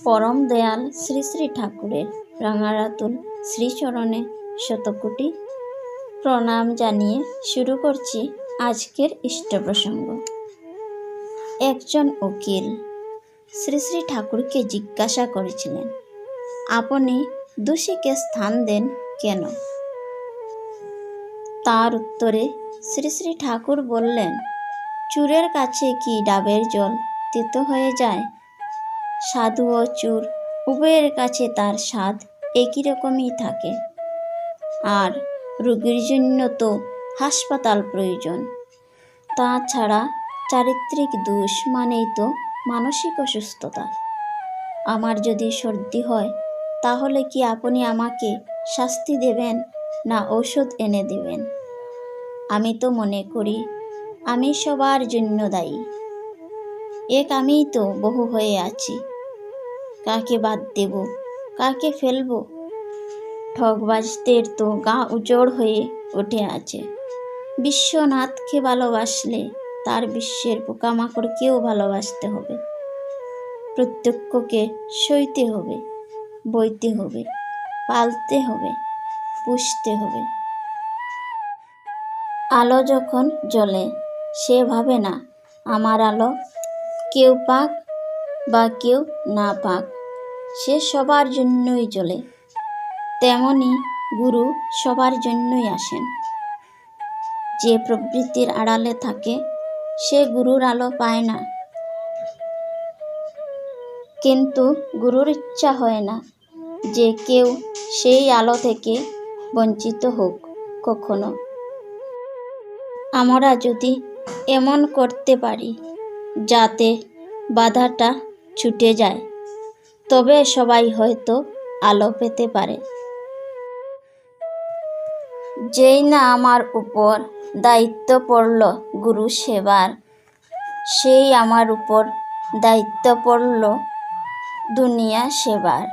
পরম দয়াল শ্রী শ্রী ঠাকুরের রাঙারাতুল শ্রীচরণে শতকোটি প্রণাম জানিয়ে শুরু করছি আজকের ইষ্ট প্রসঙ্গ একজন উকিল শ্রী শ্রী ঠাকুরকে জিজ্ঞাসা করেছিলেন, আপনি দোষীকে স্থান দেন কেন? তার উত্তরে শ্রী শ্রী ঠাকুর বললেন, চুরের কাছে কি ডাবের জল তেতো হয়ে যায় সাধু ও চুর উভয়ের কাছে তার স্বাদ একই রকমই থাকে। আর রোগীর জন্য তো হাসপাতাল প্রয়োজন। তাছাড়া চারিত্রিক দোষ মানেই তো মানসিক অসুস্থতা। আমার যদি সর্দি হয়, তাহলে কি আপনি আমাকে শাস্তি দেবেন না ঔষধ এনে দেবেন? আমি তো মনে করি, আমি সবার জন্য দায়ী। এক আমিই তো বহু হয়ে আছি। কাকে বাদ দেব? কাকে ফেলব? ঠকবাজদের তো গা উজড় হয়ে উঠে আছে। বিশ্বনাথকে ভালোবাসলে তার বিশ্বের পোকামাকড়কেও ভালোবাসতে হবে। প্রত্যক্ষকে সইতে হবে, বইতে হবে, পালতে হবে, পুষতে হবে। আলো যখন জ্বলে, সে ভাবে না, আমার আলো কেউ পাক বা কেউ না পাক, সে সবার জন্যই চলে। তেমনি গুরু সবার জন্যই আসেন। যে প্রবৃত্তির আড়ালে থাকে, সে গুরুর আলো পায় না। কিন্তু গুরুর ইচ্ছা হয় না যে কেউ সেই আলো থেকে বঞ্চিত হোক কখনো। আমরা যদি এমন করতে পারি যাতে বাধাটা ছুটে যায়। তবে সবাই হয়তো আলো পেতে পারে। যেই না আমার উপর দায়িত্ব পড়ল গুরু সেবার, সেই আমার উপর দায়িত্ব পড়ল দুনিয়া সেবার।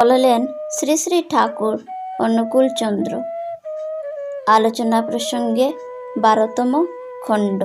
বললেন, শ্রী শ্রী ঠাকুর অনুকূল চন্দ্র। আলোচনা প্রসঙ্গে বারোতম খণ্ড।